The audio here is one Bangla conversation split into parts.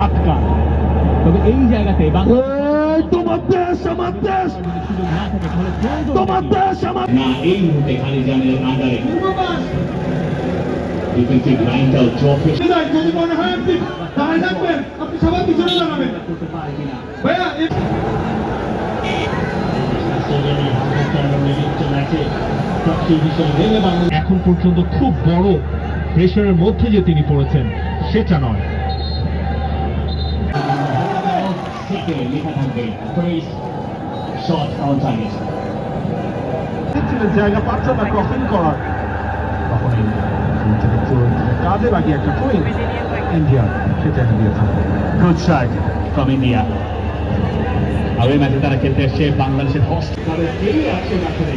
আটকা তবে এই জায়গাতে বাংলা তোমার দেশ আমার দেশ। যদি সুযোগ না থাকে তাহলে প্রয়োজন তোমার দেশ আমার না এই মুহূর্তে খালিজানের আন্ডারে। ডিফেন্সিভ লাইনটাও যথেষ্ট যদি মনে হয় আপনি দাঁড়িয়ে থাকবেন আপনি সবার পিছনে দাঁড়াবেন। করতে পারে কিনা ভাইয়া এখন পর্যন্ত খুব বড় প্রেশারের মধ্যে যে তিনি পড়েছেন সেটা নয়। থেকে লেখা থাকবে। প্রেস শট অন টার্গেট জায়গা পাচ্ছে না ক্রসিং করার? তখনই কাজে লাগিয়ে একটা পয়েন্ট ইন্ডিয়া সেটা দিয়েছে good shot from India away ম্যাচে তারা খেলতে এসছে বাংলাদেশের হোস্ট তাদের কেউ আছে আসলে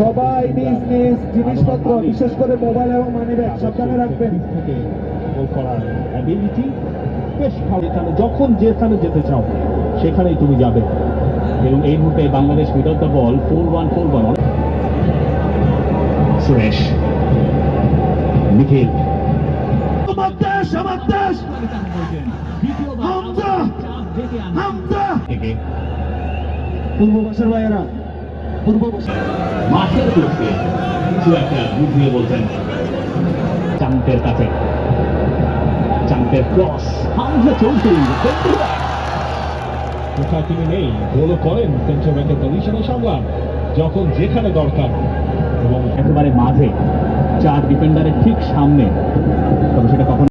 সবাই নিজ নিজ জিনিসপত্র বিশেষ করে মোবাইল এবং মানি ব্যাগ সাবধানে রাখবেন। থেকে গোল করার অ্যাবিলিটি বেশ ভালো এখানে যখন যেখানে যেতে চাও সেখানেই তুমি যাবে। এবং এই মুহূর্তে Bangladesh without the ball four one four one Suresh Nikhil. থেকে পূর্ববাসের ভাইয়েরা। কোথায় তিনি নেই? গোলও করেন সেন্ট্রাল ব্যাংকের পজিশনে সামলান, যখন যেখানে দরকার। এবং একেবারে মাঝে, চার ডিফেন্ডারের ঠিক সামনে। তবে সেটা কখন